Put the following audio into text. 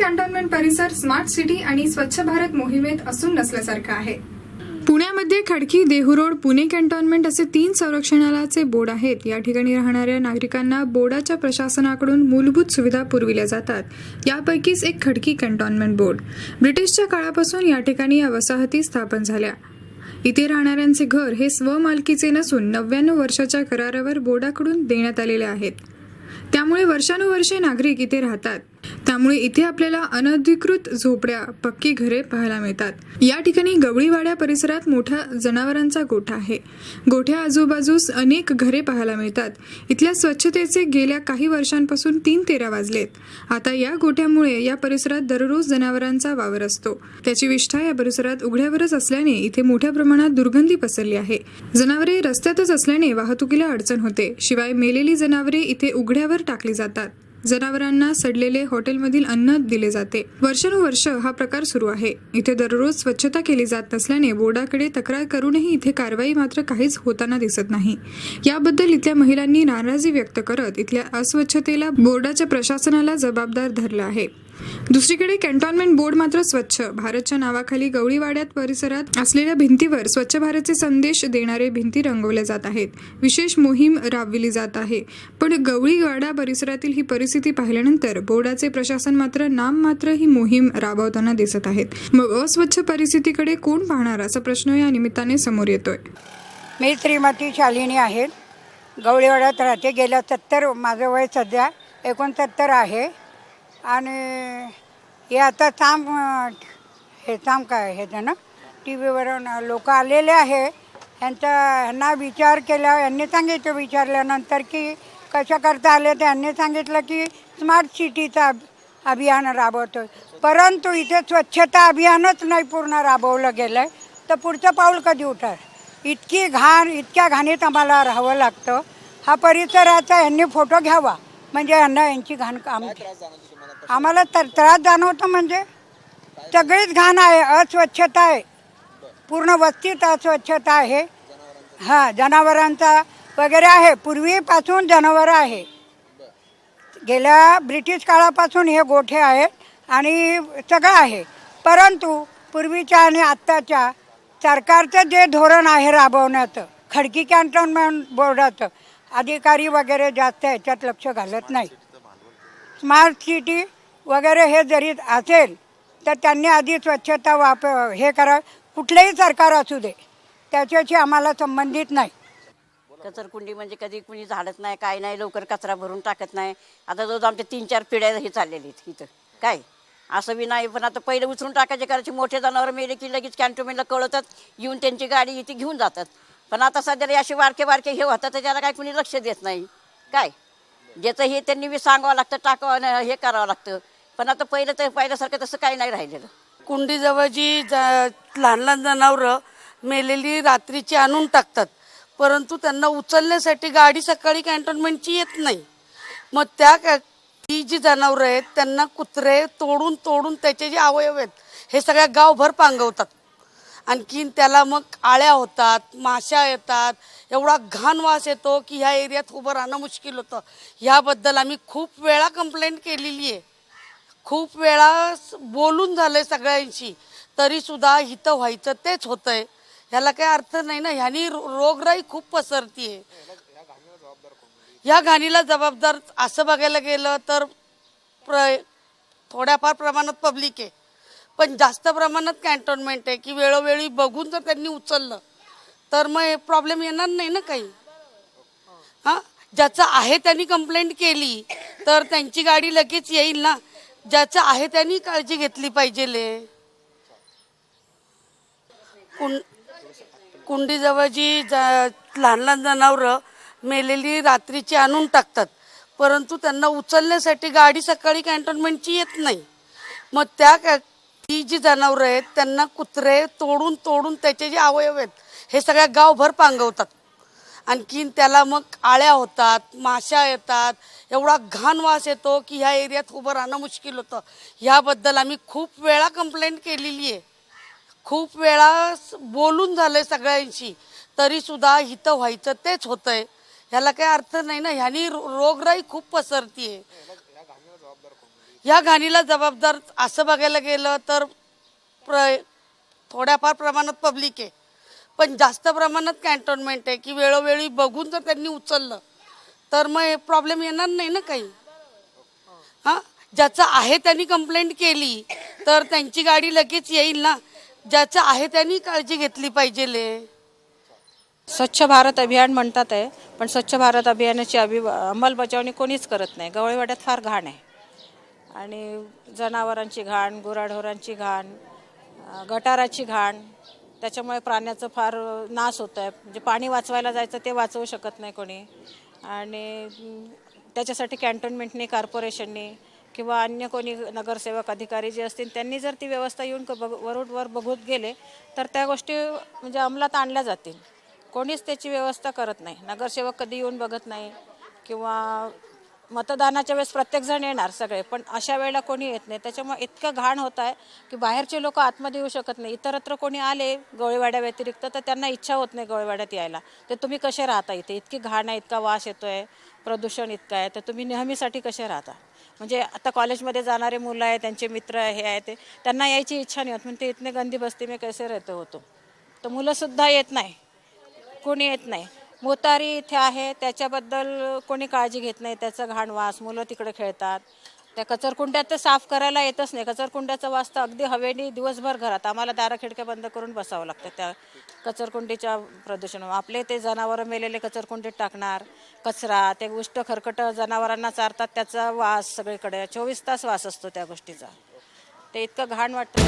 Cantonment परिसर smart city आणि स्वच्छ भारत मोहिमेत असून नसल्यासारखं आहे. पुण्यामध्ये खडकी देहू रोड पुणे कॅन्टोन्मेंट असे तीन संरक्षणालयाचे बोर्ड आहेत. या ठिकाणी राहणाऱ्या नागरिकांना बोर्डाच्या प्रशासनाकडून मूलभूत सुविधा पुरविल्या जातात. यापैकीच एक खडकी कॅन्टोन्मेंट बोर्ड ब्रिटिशच्या काळापासून या ठिकाणी या वसाहती स्थापन झाल्या. इथे राहणाऱ्यांचे घर हे स्वमालकीचे नसून नव्याण्णव वर्षाच्या करारावर बोर्डाकडून देण्यात आलेले आहेत. त्यामुळे वर्षानुवर्षे नागरिक इथे राहतात. त्यामुळे इथे आपल्याला अनधिकृत झोपड्या पक्की घरे पाहायला मिळतात. या ठिकाणी गवळीवाड्या परिसरात मोठ्या जनावरांचा गोठा आहे. गोठ्या आजूबाजूस अनेक घरे पाहायला मिळतात. इथल्या स्वच्छतेचे गेल्या काही वर्षांपासून तीन तेरा वाजलेत. आता या गोठ्यामुळे या परिसरात दररोज जनावरांचा वावर असतो. त्याची विष्ठा या परिसरात उघड्यावरच असल्याने इथे मोठ्या प्रमाणात दुर्गंधी पसरली आहे. जनावरे रस्त्यातच असल्याने वाहतुकीला अडचण होते. शिवाय मेलेली जनावरे इथे उघड्यावर टाकली जातात. जनावरांना सडलेले हॉटेलमधील अन्न दिले जाते. वर्षानुवर्ष हा प्रकार सुरू आहे. इथे दररोज स्वच्छता केली जात नसल्याने बोर्डाकडे तक्रार करूनही इथे कारवाई मात्र काहीच होताना दिसत नाही. याबद्दल इथल्या महिलांनी नाराजी व्यक्त करत इथल्या अस्वच्छतेला बोर्डाच्या प्रशासनाला जबाबदार धरलं आहे. दुसरीकडे कॅन्टोन्मेंट बोर्ड मात्र स्वच्छ. भारतच्या नावाखाली गवळीवाड्यात परिसरात असलेल्या भिंतीवर स्वच्छ भारतचे संदेश देणारे भिंती रंगवल्या जात आहेत. विशेष मोहीम राबविली जात आहे. पण गवळीवाडा परिसरातील ही परिस्थिती पाहिल्यानंतर बोर्डाचे प्रशासन मात्र नाम मात्र ही मोहीम राबवताना दिसत आहेत. मग अस्वच्छ परिस्थितीकडे कोण पाहणार असा प्रश्न या निमित्ताने समोर येतोय. मी श्रीमती शालिनी आहे. गवळीवाड्यात राहते गेल्या सत्तर माझं वय सध्या एकोणसत्तर आहे. आणि हे आता थांब हे थांब काय हे त्यानं टी व्हीवरून लोक आलेले आहे. यांचा ह्यांना विचार केला यांनी सांगितलं विचारल्यानंतर की कशा करता आले तर यांनी सांगितलं की स्मार्ट सिटीचा अभियान राबवतो परंतु इथे स्वच्छता अभियानच नाही पूर्ण राबवलं गेलं आहे तर पुढचं पाऊल कधी उठणार इतकी घाण इतक्या घाणीत आम्हाला राहावं लागतं. हा परिसराचा यांनी फोटो घ्यावा. म्हणजे यांना यांची घाण काम आम्हाला तर त्रास जाणवतो म्हणजे सगळीच घाण आहे अस्वच्छता आहे. पूर्ण वस्तीत अस्वच्छता आहे. हां जनावरांचा वगैरे आहे. पूर्वीपासून जनावरं आहे. गेल्या ब्रिटिश काळापासून हे गोठे आहेत आणि सगळं आहे. परंतु पूर्वीच्या आणि आत्ताच्या सरकारचं जे धोरण आहे राबवण्याचं खडकी कॅन्टोनमेंट बोर्डाचं अधिकारी वगैरे जास्त ह्याच्यात लक्ष घालत नाही. स्मार्ट सिटी वगैरे हे जरी असेल तर त्यांनी आधी स्वच्छता वाप हे करा कुठलेही सरकार असू दे त्याच्याशी आम्हाला संबंधित नाही. कचरकुंडी म्हणजे कधी कुणी झाडत नाही काय नाही लवकर कचरा भरून टाकत नाही. आता जवळ आमच्या तीन चार पिढ्या हे चाललेली आहेत इथं. काय? असं बी नाही पण आता पहिले उचलून टाकायचे करायचे. मोठे जनावर मेले की लगेच कॅन्टोमेंटला कळवतात येऊन त्यांची गाडी इथे घेऊन जातात. पण आता सध्या असे वारके वारके हे होतात तर त्याला काय कुणी लक्ष देत नाही. काय? ज्याचं हे त्यांनी बी सांगावं लागतं टाकावं हे करावं लागतं. पण आता पहिलं तर पहिल्यासारखं तसं काही नाही राहिलेलं. कुंडीजवळ जी लहान लहान जनावरं मेलेली रात्रीची आणून टाकतात. परंतु त्यांना उचलण्यासाठी गाडी सकाळी कॅन्टोन्मेंटची येत नाही. मग त्या ती जी जनावरं आहेत त्यांना कुत्रे तोडून तोडून त्याचे जे अवयव आहेत हे सगळ्या गावभर पांगवतात. आणखीन त्याला मग आळ्या होतात माश्या येतात एवढा घाण वास येतो की ह्या एरियात उभं राहणं मुश्किल होतं. ह्याबद्दल आम्ही खूप वेळा कंप्लेंट केलेली आहे. खूप वेळा बोलून झालंय सगळ्यांशी तरी सुद्धा हिथं व्हायचं तेच होतंय. ह्याला काही अर्थ नाही ना ह्यानी रोगराई खूप पसरतीये या घाणीला जबाबदार असं बघायला गेलं तर प्र थोड्याफार प्रमाणात पब्लिक आहे. पण जास्त प्रमाणात कॅन्टोन्मेंट आहे की वेळोवेळी बघून जर त्यांनी उचललं तर मग प्रॉब्लेम येणार नाही ना काही. हां? ज्याचं आहे त्यांनी कंप्लेंट केली तर त्यांची गाडी लगेच येईल ना. ज्याचं आहे त्यांनी काळजी घेतली पाहिजे कुं कुंडीजवळ जी जा- लहान लहान जनावरं मेलेली रात्रीची आणून टाकतात. परंतु त्यांना उचलण्यासाठी गाडी सकाळी कॅन्टोन्मेंटची येत नाही. मग त्या ती जी जनावरं आहेत त्यांना कुत्रे तोडून तोडून त्याचे जे अवयव आहेत हे सगळ्या गावभर पांगवतात. आणखीन त्याला मग आळ्या होतात माश्या येतात एवढा घाण वास येतो की ह्या एरियात उभं राहणं मुश्किल होतं. ह्याबद्दल आम्ही खूप वेळा कंप्लेंट केलेली आहे. खूप वेळा बोलून बोलून आहे सगळ्यांशी तरीसुद्धा हितं व्हायचं तेच होतं आहे ह्याला काही अर्थ नाही ना ह्यानी रो- रोगराई खूप पसरतीये ह्या घाणीला जबाबदार असं बघायला गेलं तर प्र थोड्याफार प्रमाणात पब्लिक आहे. पण जास्त प्रमाणात कॅन्टोनमेंट आहे की वेळोवेळी बघून जर त्यांनी उचललं तर मग हे प्रॉब्लेम येणार नाही ना काही. हां? ज्याचं आहे त्यांनी कंप्लेंट केली तर त्यांची गाडी लगेच येईल ना? ज्याचं आहे त्यांनी काळजी घेतली पाहिजे स्वच्छ भारत अभियान म्हणतात आहे पण स्वच्छ भारत अभियानाची अभि अंमलबजावणी कोणीच करत नाही. गवळीवाड्यात फार घाण आहे. आणि जनावरांची घाण गुराढोरांची घाण गटाराची घाण त्याच्यामुळे प्राण्याचं फार नाश होत आहे म्हणजे पाणी वाचवायला जायचं ते वाचवू शकत नाही कोणी. आणि त्याच्यासाठी कॅन्टोन्मेंटने कॉर्पोरेशनने किंवा अन्य कोणी नगरसेवक अधिकारी जे असतील त्यांनी जर ती व्यवस्था येऊन क- बघ वरूडवर बघूत गेले तर त्या गोष्टी म्हणजे अंमलात आणल्या जातील. कोणीच त्याची व्यवस्था करत नाही. नगरसेवक कधी येऊन बघत नाही. किंवा मतदानाच्या वेळेस प्रत्येकजण येणार सगळे पण अशा वेळेला कोणी येत नाही. त्याच्यामुळे इतकं घाण होत आहे की बाहेरचे लोक आतमध्ये येऊ शकत नाही. इतरत्र कोणी आले गोळीवाड्या व्यतिरिक्त तर त्यांना इच्छा होत नाही गोळीवाड्यात यायला. तर तुम्ही कसे राहता इथे? इतकी घाण आहे इतका वास येतोय प्रदूषण इतकं आहे. तर तुम्ही नेहमीसाठी कसे राहता? म्हणजे आता कॉलेजमध्ये जाणारे मुलं आहे त्यांचे मित्र हे आहे ते त्यांना यायची इच्छा नाही होत. म्हणजे इतने गंदी बस्ती मी कसे राहतो होतो तर मुलंसुद्धा येत नाही. कोणी येत नाही. मोतारी इथे आहे. त्याच्याबद्दल कोणी काळजी घेत नाही. त्याचं घाण वास. मुलं तिकडे खेळतात. त्या कचरकुंड्यात तर साफ करायला येतच नाही. कचरकुंड्याचा वास तर अगदी हवेने दिवसभर घरात. आम्हाला दारा खिडक्या बंद करून बसावं लागतं त्या कचरकुंडीच्या प्रदूषण आपले ते जनावरं मेलेले कचरकुंडीत टाकणार. कचरा ते उष्ट खरकट जनावरांना चारतात. त्याचा वास सगळीकडे. चोवीस तास वास असतो त्या गोष्टीचा. ते इतकं घाण वाटतं.